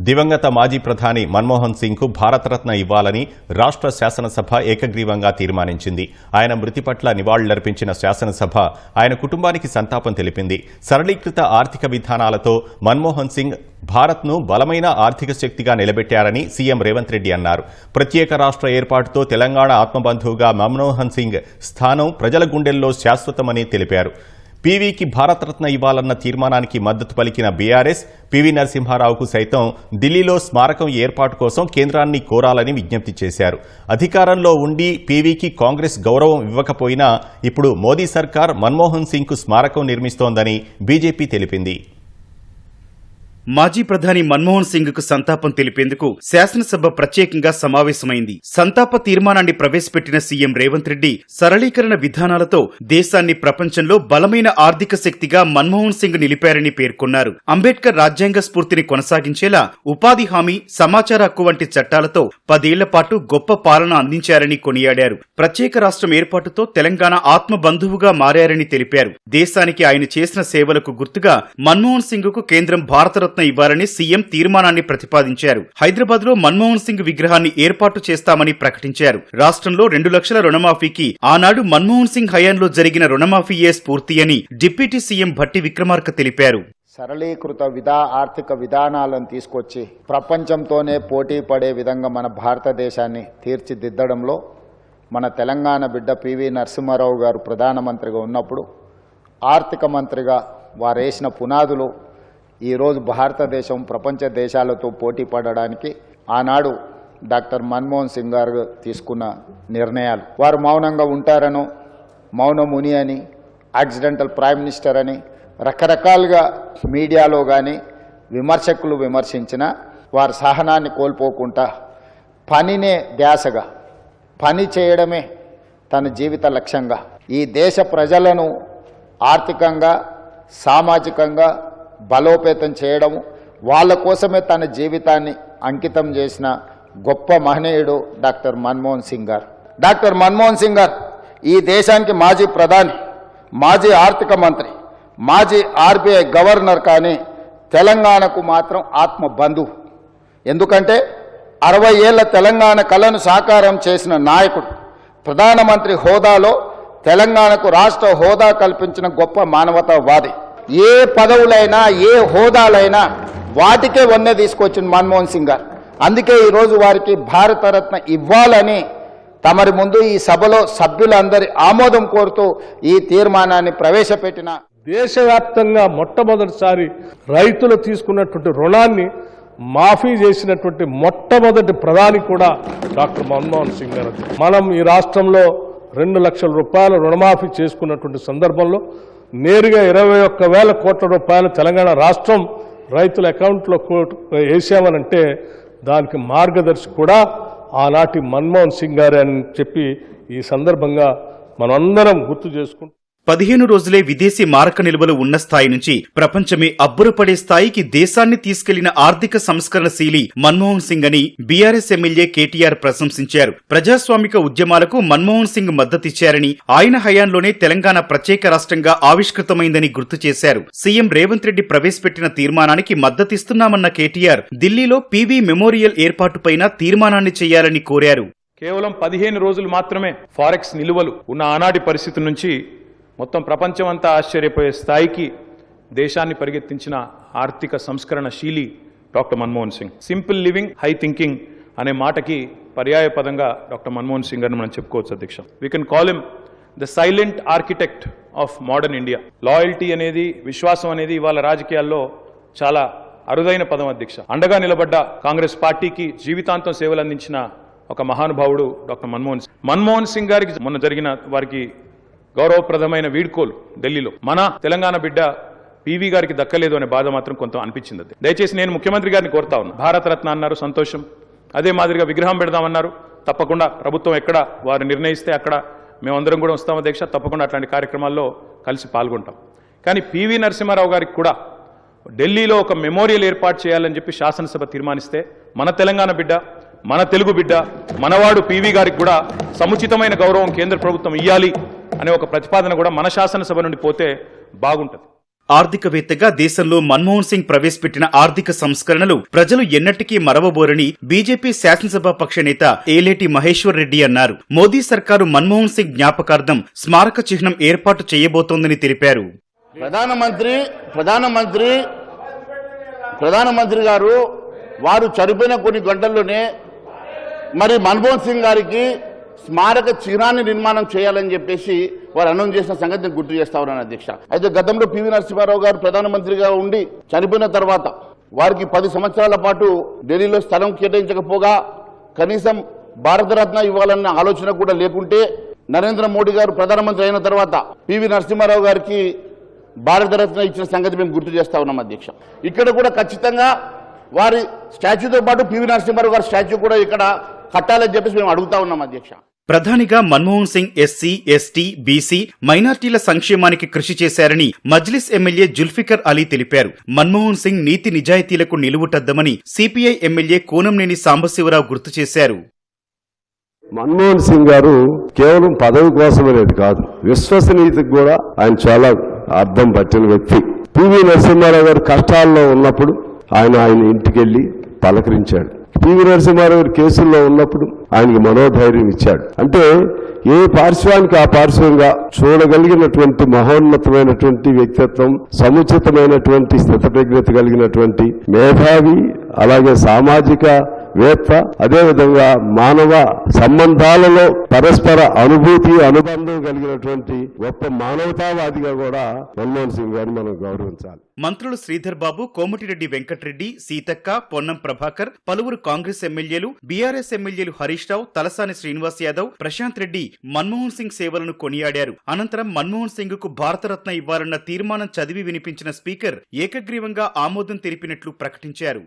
దివంగత మాజీ ప్రధాని మన్మోహన్ సింగ్కు భారతరత్న ఇవ్వాలని రాష్ట్ర శాసనసభ ఏకగ్రీవంగా తీర్మానించింది. ఆయన మృతి పట్ల నివాళులర్పించిన శాసనసభ ఆయన కుటుంబానికి సంతాపం తెలిపింది. సరళీకృత ఆర్థిక విధానాలతో మన్మోహన్ సింగ్ భారత్ను బలమైన ఆర్థిక శక్తిగా నిలబెట్టారని సీఎం రేవంత్ రెడ్డి అన్నారు. ప్రత్యేక రాష్ట్ర ఏర్పాటుతో తెలంగాణ ఆత్మబంధువుగా మన్మోహన్ సింగ్ స్థానం ప్రజల గుండెల్లో శాశ్వతమని తెలిపారు. పీవీకి భారతరత్న ఇవ్వాలన్న తీర్మానానికి మద్దతు పలికిన బీఆర్ఎస్ పివి నరసింహారావుకు సైతం ఢిల్లీలో స్మారకం ఏర్పాటు కోసం కేంద్రాన్ని కోరాలని విజ్ఞప్తి చేశారు. అధికారంలో ఉండి పీవీకి కాంగ్రెస్ గౌరవం ఇవ్వకపోయినా ఇప్పుడు మోదీ సర్కార్ మన్మోహన్ సింగ్కు స్మారకం నిర్మిస్తోందని బీజేపీ తెలిపింది. మాజీ ప్రధాని మన్మోహన్ సింగ్కు సంతాపం తెలిపేందుకు శాసనసభ ప్రత్యేకంగా సమావేశమైంది. సంతాప తీర్మానాన్ని ప్రవేశపెట్టిన సీఎం రేవంత్ రెడ్డి సరళీకరణ విధానాలతో దేశాన్ని ప్రపంచంలో బలమైన ఆర్థిక శక్తిగా మన్మోహన్ సింగ్ నిలిపారని పేర్కొన్నారు. అంబేద్కర్ రాజ్యాంగ స్ఫూర్తిని కొనసాగించేలా ఉపాధి హామీ సమాచార హక్కు వంటి చట్టాలతో పదేళ్ళ పాటు గొప్ప పాలన అందించారని కొనియాడారు. ప్రత్యేక రాష్ట్రం ఏర్పాటుతో తెలంగాణ ఆత్మ బంధువుగా మారారని తెలిపారు. దేశానికి ఆయన చేసిన సేవలకు గుర్తుగా మన్మోహన్ సింగ్కు కేంద్రం భారతరత్న ఇవ్వాలని సీఎం తీర్మానాన్ని ప్రతిపాదించారు. హైదరాబాద్లో మన్మోహన్ సింగ్ విగ్రహాన్ని ఏర్పాటు చేస్తామని ప్రకటించారు. రాష్ట్రంలో రెండు లక్షల రుణమాఫీకి ఆనాడు మన్మోహన్ సింగ్ హయాంలో జరిగిన రుణమాఫీయే స్ఫూర్తి అని డిప్యూటీ సీఎం భట్టి విక్రమార్క తెలిపారు. సరళీకృత విధా ఆర్థిక విధానాలను తీసుకొచ్చి ప్రపంచంతోనే పోటీ పడే విధంగా మన భారతదేశాన్ని తీర్చిదిద్దడంలో మన తెలంగాణ బిడ్డ పివి నరసింహారావు గారు ప్రధానమంత్రిగా ఉన్నప్పుడు ఆర్థిక మంత్రిగా వారేసిన పునాదులు ఈరోజు భారతదేశం ప్రపంచ దేశాలతో పోటీ పడడానికి ఆనాడు డాక్టర్ మన్మోహన్ సింగ్ గారు తీసుకున్న నిర్ణయాలు. వారు మౌనంగా ఉంటారనో మౌనముని అని యాక్సిడెంటల్ ప్రైమ్ మినిస్టర్ అని రకరకాలుగా మీడియాలో కానీ విమర్శకులు విమర్శించిన వారి సహనాన్ని కోల్పోకుండా పనినే ధ్యాసగా పని చేయడమే తన జీవిత లక్ష్యంగా ఈ దేశ ప్రజలను ఆర్థికంగా సామాజికంగా బలోపేతం చేయడము వాళ్ళ కోసమే తన జీవితాన్ని అంకితం చేసిన గొప్ప మహనీయుడు డాక్టర్ మన్మోహన్ సింగ్ గారు. డాక్టర్ మన్మోహన్ సింగ్ గారు ఈ దేశానికి మాజీ ప్రధాని మాజీ ఆర్థిక మంత్రి మాజీ ఆర్బీఐ గవర్నర్ కానీ తెలంగాణకు మాత్రం ఆత్మ బంధువు. ఎందుకంటే అరవై ఏళ్ళ తెలంగాణ కళను సాకారం చేసిన నాయకుడు ప్రధానమంత్రి హోదాలో తెలంగాణకు రాష్ట్ర హోదా కల్పించిన గొప్ప మానవతావాది. ఏ పదవులైనా ఏ హోదాలైనా వాటికే వన్నె తీసుకొచ్చిన మన్మోహన్ సింగ్ గారు. అందుకే ఈరోజు వారికి భారతరత్న ఇవ్వాలని తమరి ముందు ఈ సభలో సభ్యులందరి ఆమోదం కోరుతూ ఈ తీర్మానాన్ని ప్రవేశపెట్టిన దేశవ్యాప్తంగా మొట్టమొదటిసారి రైతులు తీసుకున్నటువంటి రుణాన్ని మాఫీ చేసినటువంటి మొట్టమొదటి ప్రధాని కూడా డాక్టర్ మన్మోహన్ సింగ్ గారు. మనం ఈ రాష్ట్రంలో రెండు లక్షల రూపాయల రుణమాఫీ చేసుకున్నటువంటి సందర్భంలో నేరుగా ఇరవై ఒక్క వేల కోట్ల రూపాయలు తెలంగాణ రాష్ట్రం రైతుల అకౌంట్లో కో- వేసామనంటే దానికి మార్గదర్శి కూడా ఆనాటి మన్మోహన్ సింగ్ గారే అని చెప్పి ఈ సందర్భంగా మనందరం గుర్తు చేసుకుంటాం పదిహేను రోజులే విదేశీ మారక నిల్వలు ఉన్న స్థాయి నుంచి ప్రపంచమే అబ్బురపడే స్థాయికి దేశాన్ని తీసుకెళ్ళిన ఆర్థిక సంస్కరణశీలి మన్మోహన్ సింగ్ అని బీఆర్ఎస్ ఎమ్మెల్యే కేటీఆర్ ప్రశంసించారు. ప్రజాస్వామిక ఉద్యమాలకు మన్మోహన్ సింగ్ మద్దతిచ్చారని ఆయన హయాంలోనే తెలంగాణ ప్రత్యేక రాష్ట్రంగా ఆవిష్కృతమైందని గుర్తు చేశారు. సీఎం రేవంత్ రెడ్డి ప్రవేశపెట్టిన తీర్మానానికి మద్దతిస్తున్నామన్న కేటీఆర్ ఢిల్లీలో పీవీ మెమోరియల్ ఏర్పాటుపైన తీర్మానాన్ని చేయాలని కోరారు. కేవలం పదిహేను రోజులు మాత్రమే ఫారెక్స్ నిలువలు ఉన్న ఆనాటి పరిస్థితి నుంచి మొత్తం ప్రపంచం అంతా ఆశ్చర్యపోయే స్థాయికి దేశాన్ని పరిగెత్తించిన ఆర్థిక సంస్కరణ శీలి doctor Manmohan Singh. Simple living high thinking అనే మాటకి పర్యాయ పదంగా డాక్టర్ మన్మోహన్ సింగ్ అని మనం చెప్పుకోవచ్చు అధ్యక్ష. We can call him the silent architect of modern India loyalty అనేది విశ్వాసం అనేది ఇవాళ రాజకీయాల్లో చాలా అరుదైన పదం అధ్యక్ష. అండగా నిలబడ్డ కాంగ్రెస్ పార్టీకి జీవితాంతం సేవలు అందించిన ఒక మహానుభావుడు డాక్టర్ మన్మోహన్ సింగ్. మన్మోహన్ సింగ్ గారికి మొన్న జరిగిన వారికి గౌరవప్రదమైన వీడ్కోలు ఢిల్లీలో. మన తెలంగాణ బిడ్డ పీవీ గారికి దక్కలేదు అనే బాధ మాత్రం కొంత అనిపించింది అది. దయచేసి నేను ముఖ్యమంత్రి గారిని కోరుతా ఉన్నా. భారతరత్న అన్నారు సంతోషం. అదే మాదిరిగా విగ్రహం పెడదామన్నారు. తప్పకుండా ప్రభుత్వం ఎక్కడ వారు నిర్ణయిస్తే అక్కడ మేమందరం కూడా వస్తాం అధ్యక్ష. తప్పకుండా అట్లాంటి కార్యక్రమాల్లో కలిసి పాల్గొంటాం. కానీ పివి నరసింహారావు గారికి కూడా ఢిల్లీలో ఒక మెమోరియల్ ఏర్పాటు చేయాలని చెప్పి శాసనసభ తీర్మానిస్తే మన తెలంగాణ బిడ్డ మన తెలుగు బిడ్డ మనవాడు పివి గారికి కూడా సముచితమైన గౌరవం కేంద్ర ప్రభుత్వం ఇవ్వాలి అనే ఒక ప్రతిపాదన కూడా మన శాసనసభ నుండి పోతే బాగుంటుంది. ఆర్థికవేత్తగా దేశంలో మన్మోహన్ సింగ్ ప్రవేశపెట్టిన ఆర్థిక సంస్కరణలు ప్రజలు ఎన్నటికీ మరవబోరని బీజేపీ శాసనసభ పక్ష నేత ఏలేటి మహేశ్వర్ రెడ్డి అన్నారు. మోదీ సర్కారు మన్మోహన్ సింగ్ జ్ఞాపకార్థం స్మారక చిహ్నం ఏర్పాటు చేయబోతోందని తెలిపారు. ప్రధానమంత్రి ప్రధానమంత్రి ప్రధానమంత్రి గారు వారు చనిపోయిన కొన్ని గంటల్లోనే మరి మన్మోహన్ సింగ్ గారికి స్మారక చిహ్నాన్ని నిర్మాణం చేయాలని చెప్పేసి వారు అనౌన్స్ చేసిన సంగతి నేను గుర్తు చేస్తా ఉన్నాను అధ్యక్ష. అయితే గతంలో పివి నరసింహారావు గారు ప్రధానమంత్రిగా ఉండి చనిపోయిన తర్వాత వారికి పది సంవత్సరాల పాటు ఢిల్లీలో స్థలం కేటాయించకపోగా కనీసం భారతరత్న ఇవ్వాలన్న ఆలోచన కూడా లేకుంటే నరేంద్ర మోడీ గారు ప్రధానమంత్రి అయిన తర్వాత పివి నరసింహారావు గారికి భారతరత్న ఇచ్చిన సంగతి మేము గుర్తు చేస్తా ఉన్నాం అధ్యక్ష. ఇక్కడ కూడా ఖచ్చితంగా వారి స్టాచ్యూతో పాటు పివి నరసింహారావు గారి స్టాచ్యూ కూడా ఇక్కడ కట్టాలని చెప్పేసి మేము అడుగుతా ఉన్నాం అధ్యక్ష. ప్రధానిగా Manmohan Singh SC ST BC మైనార్టీల సంక్షేమానికి కృషి చేశారని మజ్లిస్ ఎమ్మెల్యే జుల్ఫికర్ అలీ తెలిపారు. మన్మోహన్ సింగ్ నీతి నిజాయితీలకు నిలువుటద్దమని సిపిఐ ఎమ్మెల్యే కోనంనేని సాంబశివరావు గుర్తు చేశారు. మన్మోహన్ సింగ్ గారు కేవలం పదవి కోసమనేది కాదు విశ్వసనీయతకు కూడా ఆయన చాలా అర్థం పట్టిన వ్యక్తి. పివి నరసింహారావు గారు కష్టాల్లో ఉన్నప్పుడు ఆయన ఆయన ఇంటికెళ్ళి పలకరించాడు. పివి నరసింహారావు కేసుల్లో ఉన్నప్పుడు ఆయనకి మనోధైర్యం ఇచ్చాడు. అంటే ఏ పార్శ్వానికి ఆ పార్శ్వంగా చూడగలిగినటువంటి మహోన్నతమైనటువంటి వ్యక్తిత్వం సముచితమైనటువంటి స్థితప్రజ్ఞత కలిగినటువంటి మేధావి అలాగే సామాజిక వేత్త అదేవిధంగా మానవ సంబంధాలలో పరస్పర అనుభూతి అనుబంధం కలిగినటువంటి గొప్ప మానవతావాదిగా కూడా మన్మోహన్ సింగ్ గారిని మనం గౌరవించాలి. మంత్రులు శ్రీధర్ బాబు కోమటిరెడ్డి వెంకటరెడ్డి సీతక్క పొన్నం ప్రభాకర్ పలువురు కాంగ్రెస్ ఎమ్మెల్యేలు బీఆర్ఎస్ ఎమ్మెల్యేలు హరీష్ రావు తలసాని శ్రీనివాస్ యాదవ్ ప్రశాంత్ రెడ్డి మన్మోహన్ సింగ్ సేవలను కొనియాడారు. అనంతరం మన్మోహన్ సింగ్కు భారతరత్న ఇవ్వాలన్న తీర్మానం చదివి వినిపించిన స్పీకర్ ఏకగ్రీవంగా ఆమోదం తెలిపినట్లు ప్రకటించారు.